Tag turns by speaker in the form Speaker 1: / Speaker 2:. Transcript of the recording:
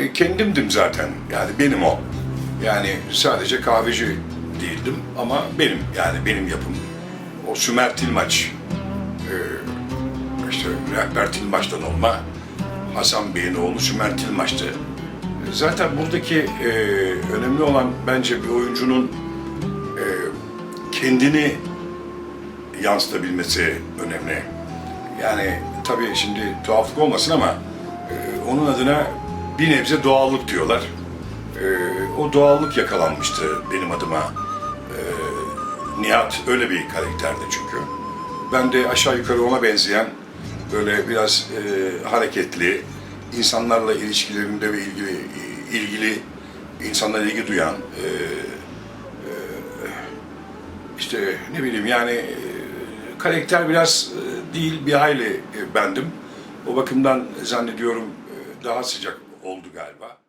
Speaker 1: e, kendimdim zaten. Yani benim o. Yani sadece kahveci değildim ama benim yani benim yapım. O Sümer Tilmaç e, işte rehber Tilmaç'tan olma Hasan Bey'in oğlu Sümer Tilmaç'tı. E, Zaten buradaki e, önemli olan bence bir oyuncunun e, kendini yansıtabilmesi önemli. Yani tabii şimdi tuhaflık olmasın ama e, onun adına bir nebze doğallık diyorlar. E, o doğallık yakalanmıştı benim adıma. E, Nihat öyle bir karakterdi çünkü. Ben de aşağı yukarı ona benzeyen böyle biraz e, hareketli, insanlarla ilişkilerinde ve ilgili ilgili insanlara ilgi duyan, e, işte ne bileyim yani e, karakter biraz e, değil bir hayli e, bendim. O bakımdan zannediyorum e, daha sıcak oldu galiba.